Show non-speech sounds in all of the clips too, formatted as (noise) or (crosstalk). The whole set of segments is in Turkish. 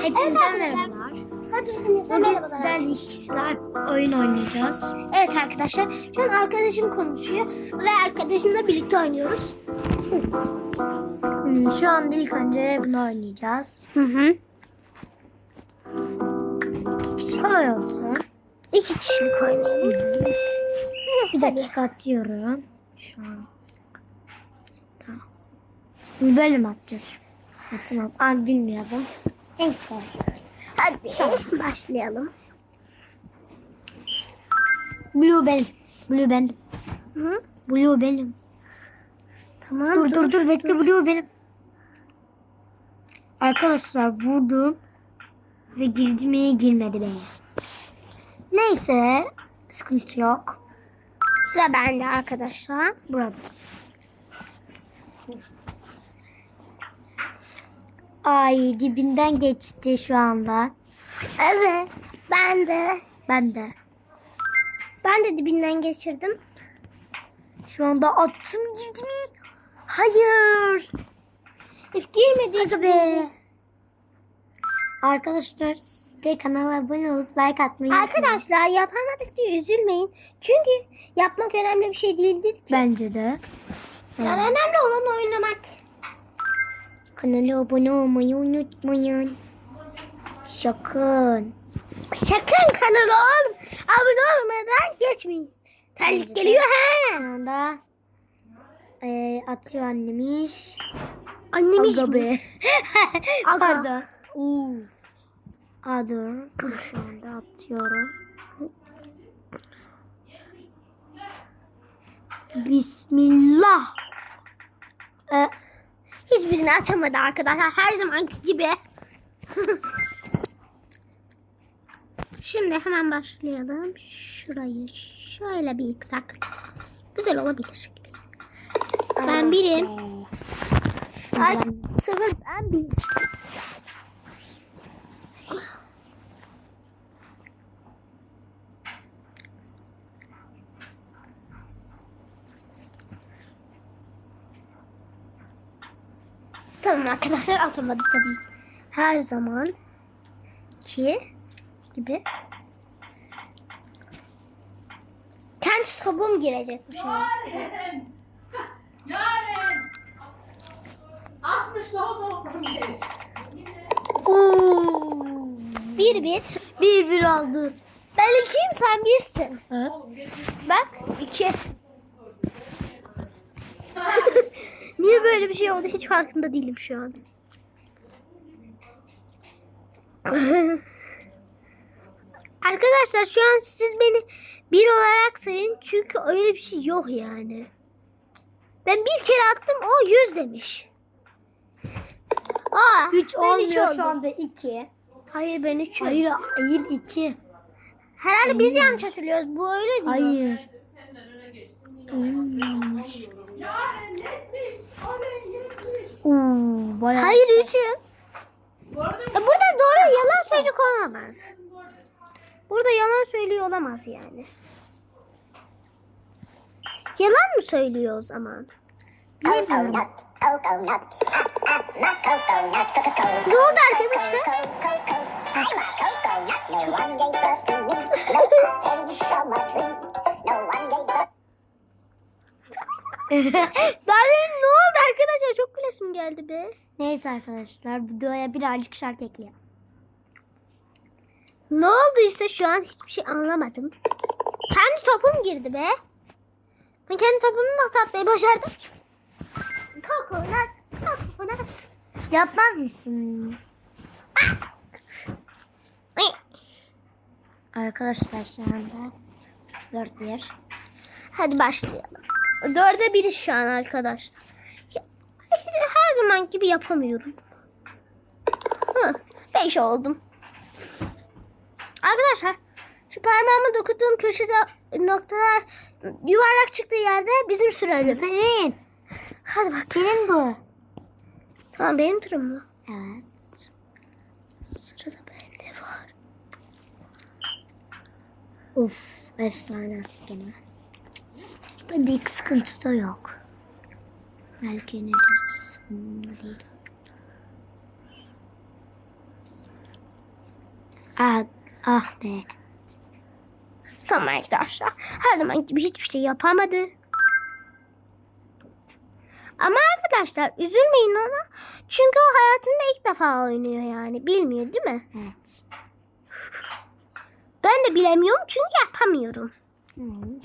Hepinize Evet merhabalar. Hepinize merhabalar. sizlerle iki kişiler oyun oynayacağız. Evet arkadaşlar. Şu an arkadaşım konuşuyor ve arkadaşımla birlikte oynuyoruz. Hmm, Şu anda ilk önce bunu oynayacağız. Hı hı. Kolay olsun. İki kişilik oynayalım. Bir dakika atıyorum. Şu an. Tamam. Bir bölüm atacağız. Tamam. An bilmiyordum. Neyse. Hadi başlayalım. Blue benim. Blue benim. Hı? Blue benim. Tamam. Dur dur dur bekle Blue benim. Arkadaşlar vurdum. Ve girdi mi girmedi be. Neyse. Sıkıntı yok. Sıra bende arkadaşlar. Burada. Ay dibinden geçti şu anda. Evet. Ben de. Ben de. Ben de dibinden geçirdim. Şu anda attım girdi mi? Hayır. Hep girmedi be. Arkadaşlar siz de kanala abone olup like atmayı. Arkadaşlar yapamadık diye üzülmeyin. Çünkü yapmak önemli bir şey değildir ki. Bence de. Yani önemli olan oynamak. Kanala abone olmayı unutmayın. Sakın. Sakın kanala ol, abone olmadan geçmeyin. Terlik geliyor Şu ha. anda e, atıyor annemiş. Annemiş Aga mi? be. (laughs) Aga. Pardon. Oo. Dur. Şu anda atıyorum. Bismillah. Hiçbirini açamadı arkadaşlar. Her zamanki gibi. Şimdi hemen başlayalım. Şurayı şöyle bir yıksak. Güzel olabilir. Ben birim. Ay, sefer ben birim. Tamam arkadaşlar asamadı tabii. Her zaman ki gibi. Kendi sabun girecek bu şey. Yani 60 daha 95. Oo. Bir bir. Bir bir aldı. Ben ikiyim sen birsin. Ha? Bak iki. (laughs) Niye böyle bir şey oldu hiç farkında değilim şu an. (laughs) Arkadaşlar şu an siz beni bir olarak sayın çünkü öyle bir şey yok yani. Ben bir kere attım o yüz demiş. Aa, Üç ben üç olmuyor şu anda iki. Hayır ben üç. Hayır değil iki. Herhalde biz yanlış hatırlıyoruz. Bu öyle değil. Hayır. Senden bayağı. Hayır üçüm. Ya burada doğru yalan söyleyecek olamaz. Burada yalan söylüyor olamaz yani. Yalan mı söylüyor o zaman? Bilmiyorum. Ne oldu arkadaşlar? (laughs) Daha ne oldu arkadaşlar? Çok gülesim geldi be. Neyse arkadaşlar videoya birazcık şarkı ekleyelim. Ne olduysa şu an hiçbir şey anlamadım. Kendi topum girdi be. Ben kendi topumu nasıl atmayı başardım? Kokonat, kokonat. Yapmaz mısın? Ay, Arkadaşlar şu anda 4 1. Hadi başlayalım. Dörde biri şu an arkadaşlar. Ya, Her zaman gibi yapamıyorum. Hı, beş oldum. Arkadaşlar şu parmağımı dokunduğum köşede noktalar yuvarlak çıktığı yerde bizim süremiz. Senin. Hadi bak. Senin bu. Tamam benim turum mu? Evet. Sırada bende var. Of efsane gene. Tabii sıkıntı da yok. Belki değil. Ah, ah be. Tamam arkadaşlar. Her zaman gibi hiçbir şey yapamadı. Ama arkadaşlar üzülmeyin ona. Çünkü o hayatında ilk defa oynuyor yani. Bilmiyor değil mi? Evet. Ben de bilemiyorum çünkü yapamıyorum.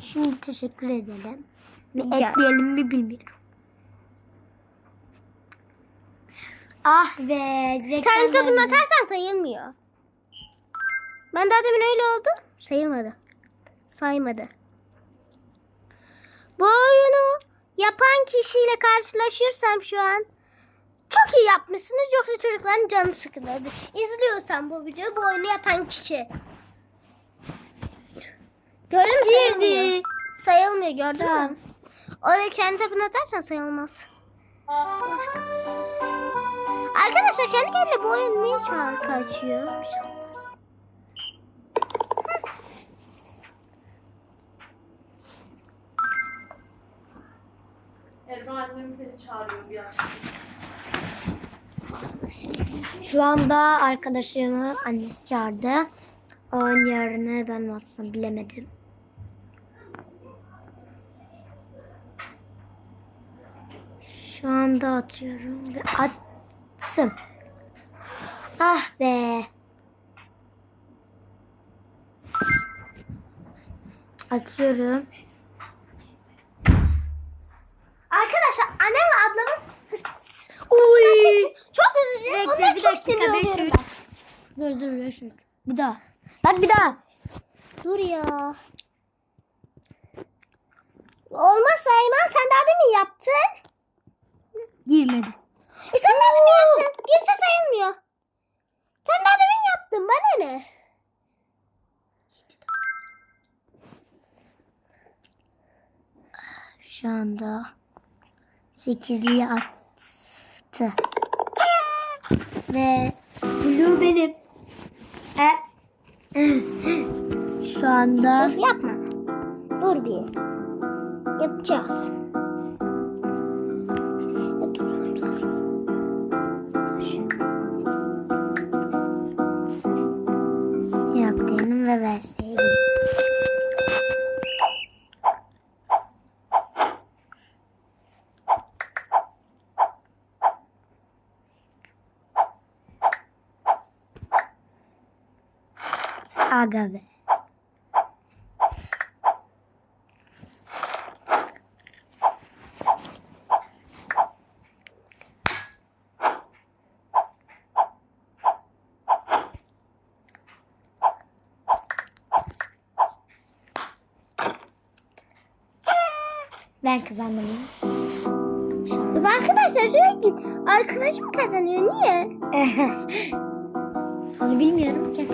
Şimdi teşekkür edelim. Rica- ekleyelim mi bilmiyorum. Ah be. ben topunu atarsan sayılmıyor. Ben daha demin öyle oldu. Sayılmadı. Saymadı. Bu oyunu yapan kişiyle karşılaşırsam şu an çok iyi yapmışsınız yoksa çocukların canı sıkılırdı. İzliyorsan bu videoyu bu oyunu yapan kişi. Gördün mü sayılmıyor. Sayılmıyor gördün mü? Oraya kendi topunu atarsan sayılmaz. Arkadaşlar kendi kendine bu oyun niye şarkı açıyor? Bir şey olmaz. Erman annem seni çağırıyor bir akşam. Şu anda arkadaşımı annesi çağırdı. Onun yerine ben atsam bilemedim. Şu anda atıyorum ve attım. Ah be. Atıyorum. Arkadaşlar annem ve ablamın Uy. çok özür dilerim. Onları çok dakika, beş. Dur dur üç. Bir daha. Bak bir daha. Dur ya. Olmaz Sayman sen daha demin yaptın. Girmedi. E sen daha demin yaptın. Girse sayılmıyor. Sen daha demin yaptın. Bana ne? Şu anda sekizliği attı. Ve Blue benim. E. Şu anda Dur yapma. Dur bir. Yapacağız. Ben kazandım. Arkadaşlar sürekli arkadaşım kazanıyor. Niye? (laughs) Onu bilmiyorum ki.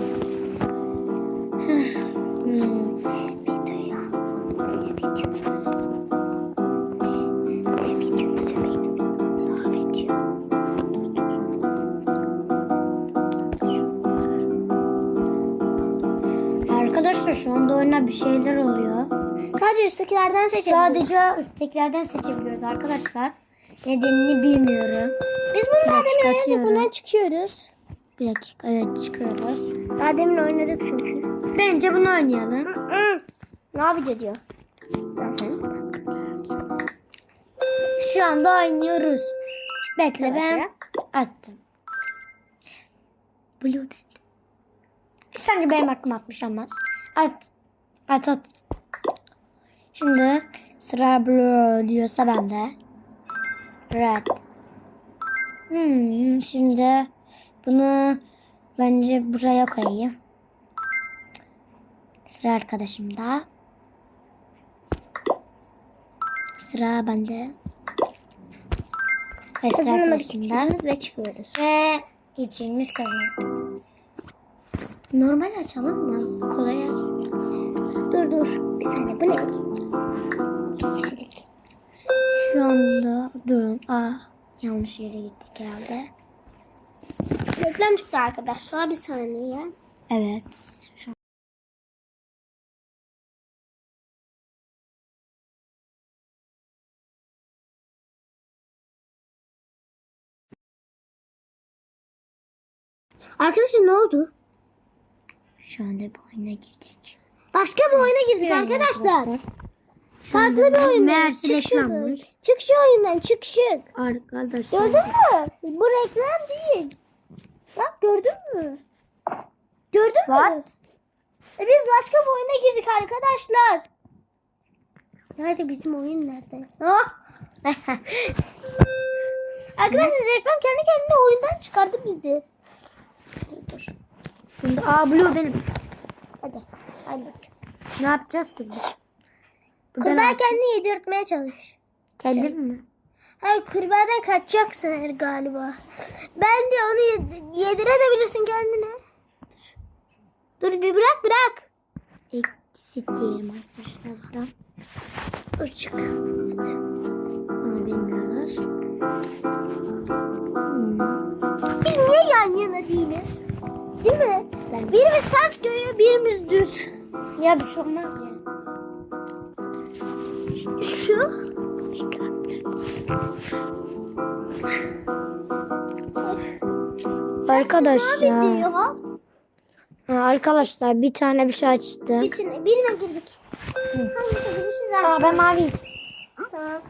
hmm. Arkadaşlar şu anda oyuna bir şeyler. Sadece üsttekilerden seçebiliyoruz. Sadece üsttekilerden seçebiliyoruz arkadaşlar. Nedenini bilmiyorum. Biz bunu daha demin oynadık. Bundan çıkıyoruz. Bir dakika evet çıkıyoruz. Daha demin oynadık çünkü. Bence bunu oynayalım. Ne yapacağız diyor. Zaten. Şu anda oynuyoruz. Bekle ben attım. Blue Band. Sanki benim aklıma atmış olmaz. At. At at. Şimdi sıra blue diyorsa ben de. Red. Hmm, şimdi bunu bence buraya koyayım. Sıra arkadaşımda. Sıra bende. Ve sıra arkadaşımda. ve çıkıyoruz. Ve içimiz kazandı. Normal açalım mı? Kolay. Dur dur. Bir saniye bu ne? Şu anda durun. Aa, yanlış yere gittik herhalde. Reklam çıktı arkadaşlar. Bir saniye. Evet. Şu Arkadaşlar ne oldu? Şu anda bu oyuna girdik. Başka bir oyuna girdik arkadaşlar. Farklı bir oyun. Mersileşmenmiş. Çık şu oyundan çık çık. Arkadaşlar. Gördün mü? Bu reklam değil. Bak gördün mü? Gördün mü? E biz başka bir oyuna girdik arkadaşlar. Nerede bizim oyun nerede? Ah! (laughs) arkadaşlar reklam kendi kendine oyundan çıkardı bizi. Dur dur. Şimdi aa Blue benim. Hadi. Hallet. Ne yapacağız ki biz? Burada ne Kurbağa kendini yedirtmeye çalış. Kendim mi? Hayır kurbağadan kaçacaksın eğer galiba. Ben de onu yed- yedirebilirsin kendine. Dur. Dur bir bırak bırak. Exit diyelim arkadaşlar buradan. Dur çık. Onu bilmiyoruz. Hmm. Biz niye yan yana değiliz? Değil mi? Ben- Birimiz ters görüyor, birimiz düz. Ya bir şey olmaz ya. Şu. Arkadaşlar. Ha, arkadaşlar bir tane bir şey açtı. Birine, birine girdik. Hangisi girmişiz abi? Aa ben mavi. Tamam.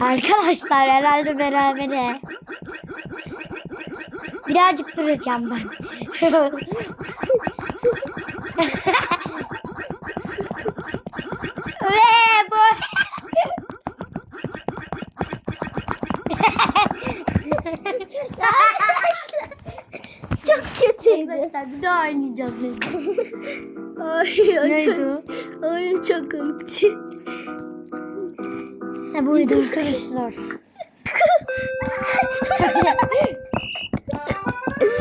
Arkadaşlar herhalde berabere. Birazcık duracağım ben. (laughs) kötüydü. bir daha oynayacağız. (laughs) Ay, ay, Neydi o? Ay çok komikti. Ha buydu arkadaşlar. (laughs)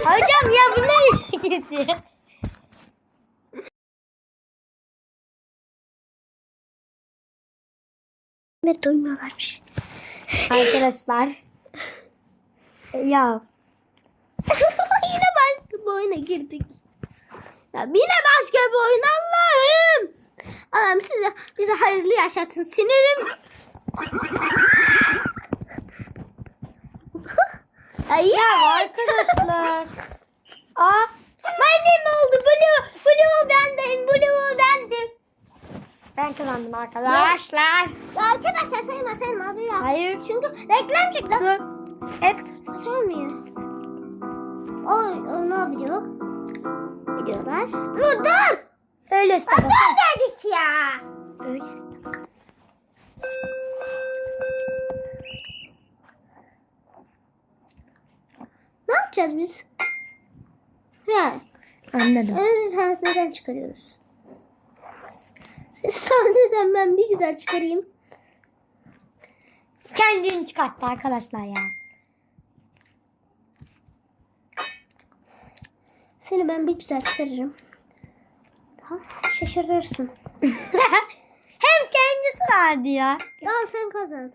Hocam ya bu ne gitti? Ne duymuyorlarmış. Arkadaşlar. Ya (laughs) bir oyuna girdik. Ya yine başka bir oyun Allah'ım. Allah'ım size bize hayırlı yaşatın sinirim. Ay Ya arkadaşlar. Aa, benim oldu. Blue, blue bendim. Blue bendim. Ben kazandım arkadaşlar. Ya arkadaşlar sayma sayma abi ya. Hayır. Çünkü reklam çıktı. Dur. X. Olmuyor. O, o ne yapıyor? Videolar. Dur dur. Öyle Dur dedik ya. Öyle Ne yapacağız biz? Ya. Anladım. Önce sahneden çıkarıyoruz. Sahneden ben bir güzel çıkarayım. Kendini çıkarttı arkadaşlar ya. Seni ben bir güzel çıkarırım. Daha şaşırırsın. (laughs) Hem kendisi verdi ya. Daha sen kazan.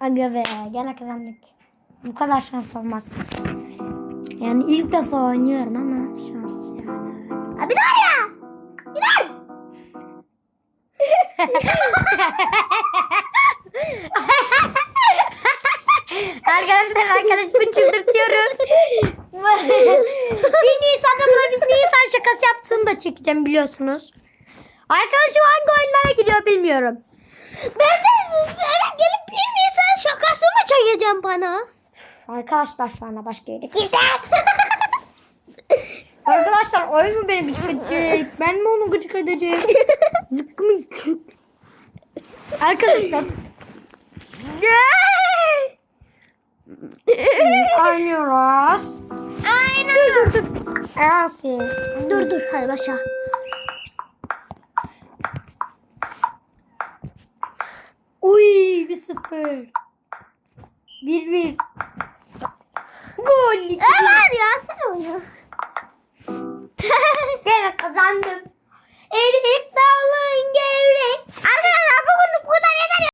Aga be gene kazandık. Bu kadar şans olmaz. Yani ilk defa oynuyorum ama şans yani. Ha bir daha ya. Bir daha. (laughs) Arkadaşlar arkadaşımı çıldırtıyorum. Bir Nisan'da buna biz Nisan şakası yaptığını da çekeceğim biliyorsunuz. Arkadaşım hangi oyunlara gidiyor bilmiyorum. Ben de eve gelip bir Nisan şakası mı çekeceğim bana? Arkadaşlar şu anda başka yere. (laughs) Arkadaşlar oyun mu beni gıcık edecek? Ben mi onu gıcık edeceğim? Zıkkımın kök. Arkadaşlar. Oynuyoruz. Dur dur dur. Asi. Dur dur hadi başla. Uy bir sıfır. Bir bir. Gol. Evet ya sen oyna. (laughs) Gene kazandım. Erik dalın gevrek. Arkadaşlar bugün bu kadar yeter.